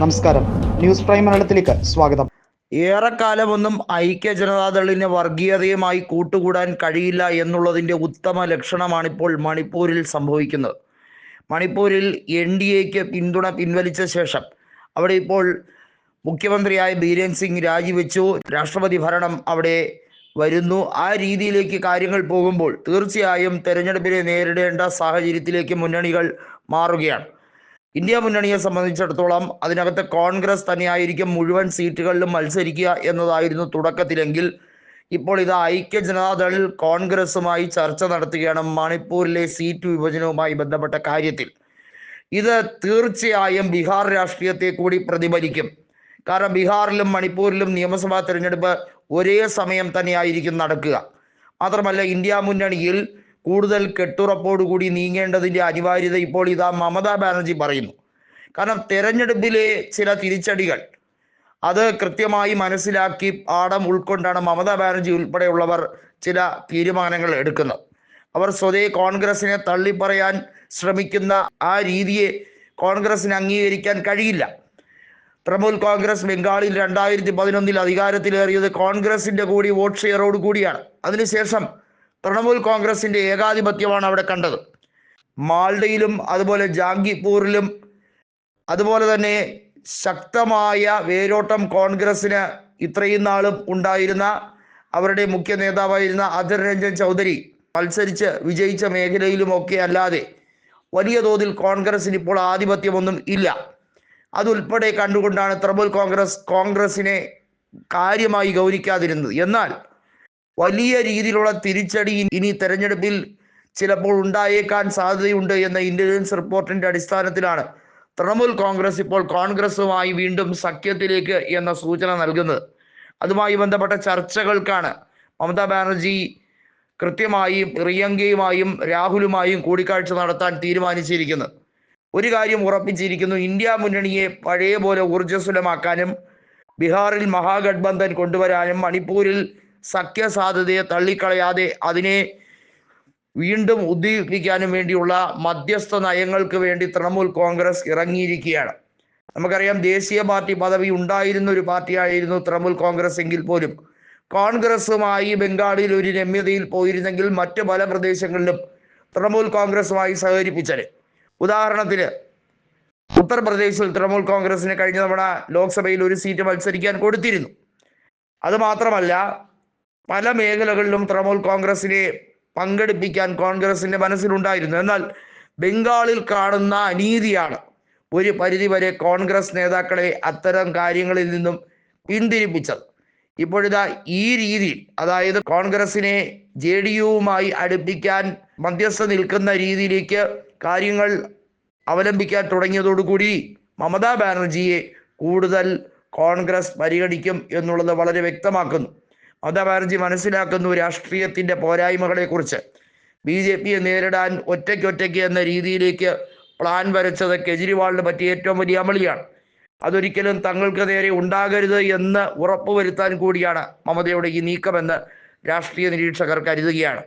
നമസ്കാരം. News prime മലയാളത്തിലേക്ക് സ്വാഗതം. ഏറെക്കാലമൊന്നും ഐക്യ ജനതാദളിന് വർഗീയതയുമായി കൂട്ടുകൂടാൻ കഴിയില്ല എന്നുള്ളതിന്റെ ഉത്തമ ലക്ഷണമാണിപ്പോൾ മണിപ്പൂരിൽ സംഭവിക്കുന്നത്. മണിപ്പൂരിൽ എൻ ഡി എക്ക് പിന്തുണ പിൻവലിച്ച ശേഷം അവിടെ ഇപ്പോൾ മുഖ്യമന്ത്രിയായ ബീരൻ സിംഗ് രാജിവെച്ചു. രാഷ്ട്രപതി ഭരണം അവിടെ വരുന്നു. ആ രീതിയിലേക്ക് കാര്യങ്ങൾ പോകുമ്പോൾ തീർച്ചയായും തെരഞ്ഞെടുപ്പിനെ നേരിടേണ്ട സാഹചര്യത്തിലേക്ക് മുന്നണികൾ മാറുകയാണ്. ഇന്ത്യ മുന്നണിയെ സംബന്ധിച്ചിടത്തോളം അതിനകത്ത് കോൺഗ്രസ് തന്നെയായിരിക്കും മുഴുവൻ സീറ്റുകളിലും മത്സരിക്കുക എന്നതായിരുന്നു തുടക്കത്തിലെങ്കിൽ. ഇപ്പോൾ ഇത് ഐക്യ ജനതാദൾ കോൺഗ്രസുമായി ചർച്ച നടത്തുകയാണ് മണിപ്പൂരിലെ സീറ്റ് വിഭജനവുമായി ബന്ധപ്പെട്ട കാര്യത്തിൽ. ഇത് തീർച്ചയായും ബീഹാർ രാഷ്ട്രീയത്തെ കൂടി പ്രതിഫലിക്കും. കാരണം ബീഹാറിലും മണിപ്പൂരിലും നിയമസഭാ തിരഞ്ഞെടുപ്പ് ഒരേ സമയം തന്നെയായിരിക്കും നടക്കുക. മാത്രമല്ല ഇന്ത്യ മുന്നണിയിൽ കൂടുതൽ കെട്ടുറപ്പോടുകൂടി നീങ്ങേണ്ടതിന്റെ അനിവാര്യത ഇപ്പോൾ ഇതാ മമതാ ബാനർജി പറയുന്നു. കാരണം തെരഞ്ഞെടുപ്പിലെ ചില തിരിച്ചടികൾ അത് കൃത്യമായി മനസ്സിലാക്കി പാഠം ഉൾക്കൊണ്ടാണ് മമതാ ബാനർജി ഉൾപ്പെടെയുള്ളവർ ചില തീരുമാനങ്ങൾ എടുക്കുന്നത്. അവർ സ്വതേ കോൺഗ്രസിനെ തള്ളിപ്പറയാൻ ശ്രമിക്കുന്ന ആ രീതിയെ കോൺഗ്രസിന് അംഗീകരിക്കാൻ കഴിയില്ല. തൃണമൂൽ കോൺഗ്രസ് ബംഗാളിൽ രണ്ടായിരത്തി പതിനൊന്നിൽ അധികാരത്തിലേറിയത് കോൺഗ്രസിന്റെ കൂടി വോട്ട് ഷെയറോട് കൂടിയാണ്. അതിനുശേഷം തൃണമൂൽ കോൺഗ്രസിന്റെ ഏകാധിപത്യമാണ് അവിടെ കണ്ടത്. മാൾഡയിലും അതുപോലെ ജാംഗിപ്പൂരിലും അതുപോലെ തന്നെ ശക്തമായ വേരോട്ടം കോൺഗ്രസിന് ഇത്രയും നാളും ഉണ്ടായിരുന്ന അവരുടെ മുഖ്യ നേതാവായിരുന്ന അധിർ രഞ്ജൻ ചൗധരി മത്സരിച്ച് വിജയിച്ച മേഖലയിലുമൊക്കെ അല്ലാതെ വലിയ തോതിൽ കോൺഗ്രസിന് ഇപ്പോൾ ആധിപത്യമൊന്നും ഇല്ല. അതുൾപ്പെടെ കണ്ടുകൊണ്ടാണ് തൃണമൂൽ കോൺഗ്രസ് കോൺഗ്രസിനെ കാര്യമായി ഗൗനിക്കാതിരുന്നത് എന്നാൽ വലിയ രീതിയിലുള്ള തിരിച്ചടി ഇനി തെരഞ്ഞെടുപ്പിൽ ചിലപ്പോൾ ഉണ്ടായേക്കാൻ സാധ്യതയുണ്ട് എന്ന ഇന്റലിജൻസ് റിപ്പോർട്ടിന്റെ അടിസ്ഥാനത്തിലാണ് തൃണമൂൽ കോൺഗ്രസ് ഇപ്പോൾ കോൺഗ്രസുമായി വീണ്ടും സഖ്യത്തിലേക്ക് എന്ന സൂചന നൽകുന്നത്. അതുമായി ബന്ധപ്പെട്ട ചർച്ചകൾക്കാണ് മമതാ ബാനർജി കൃത്യമായും പ്രിയങ്കയുമായും രാഹുലുമായും കൂടിക്കാഴ്ച നടത്താൻ തീരുമാനിച്ചിരിക്കുന്നത്. ഒരു കാര്യം ഉറപ്പിച്ചിരിക്കുന്നു ഇന്ത്യ മുന്നണിയെ പഴയ പോലെ ഊർജസ്വലമാക്കാനും ബീഹാറിൽ മഹാഗഡ്ബന്ധൻ കൊണ്ടുവരാനും മണിപ്പൂരിൽ സഖ്യ സാധ്യതയെ തള്ളിക്കളയാതെ അതിനെ വീണ്ടും ഉദ്ദീപിക്കാനും വേണ്ടിയുള്ള മധ്യസ്ഥ നയങ്ങൾക്ക് വേണ്ടി തൃണമൂൽ കോൺഗ്രസ് ഇറങ്ങിയിരിക്കുകയാണ്. നമുക്കറിയാം ദേശീയ പാർട്ടി പദവി ഉണ്ടായിരുന്ന ഒരു പാർട്ടിയായിരുന്നു തൃണമൂൽ കോൺഗ്രസ് എങ്കിൽ പോലും. കോൺഗ്രസുമായി ബംഗാളിൽ ഒരു രമ്യതയിൽ പോയിരുന്നെങ്കിൽ മറ്റ് പല പ്രദേശങ്ങളിലും തൃണമൂൽ കോൺഗ്രസുമായി സഹകരിപ്പിച്ചത്. ഉദാഹരണത്തിന് ഉത്തർപ്രദേശിൽ തൃണമൂൽ കോൺഗ്രസിന് കഴിഞ്ഞ തവണ ലോക്സഭയിൽ ഒരു സീറ്റ് മത്സരിക്കാൻ കൊടുത്തിരുന്നു. അത് മാത്രമല്ല പല മേഖലകളിലും തൃണമൂൽ കോൺഗ്രസിനെ പങ്കെടുപ്പിക്കാൻ കോൺഗ്രസിന്റെ മനസ്സിലുണ്ടായിരുന്നു. എന്നാൽ ബംഗാളിൽ കാണുന്ന അനീതിയാണ് ഒരു പരിധിവരെ കോൺഗ്രസ് നേതാക്കളെ അത്തരം കാര്യങ്ങളിൽ നിന്നും പിന്തിരിപ്പിച്ചത്. ഇപ്പോഴിതാ ഈ രീതിയിൽ അതായത് കോൺഗ്രസിനെ ജെ ഡി യുവുമായി അടുപ്പിക്കാൻ മധ്യസ്ഥ നിൽക്കുന്ന രീതിയിലേക്ക് കാര്യങ്ങൾ അവലംബിക്കാൻ തുടങ്ങിയതോടുകൂടി മമതാ ബാനർജിയെ കൂടുതൽ കോൺഗ്രസ് പരിഗണിക്കും എന്നുള്ളത് വളരെ വ്യക്തമാക്കുന്നു. മമതാ ബാനർജി മനസ്സിലാക്കുന്നു രാഷ്ട്രീയത്തിന്റെ പോരായ്മകളെക്കുറിച്ച്. ബി ജെ പിയെ നേരിടാൻ ഒറ്റയ്ക്കൊറ്റയ്ക്ക് എന്ന രീതിയിലേക്ക് പ്ലാൻ വരച്ചത് കെജ്രിവാളിന് പറ്റിയ ഏറ്റവും വലിയ അമളിയാണ്. അതൊരിക്കലും തങ്ങൾക്ക് നേരെ ഉണ്ടാകരുത് എന്ന് ഉറപ്പുവരുത്താൻ കൂടിയാണ് മമതയുടെ ഈ നീക്കമെന്ന് രാഷ്ട്രീയ നിരീക്ഷകർ കരുതുകയാണ്.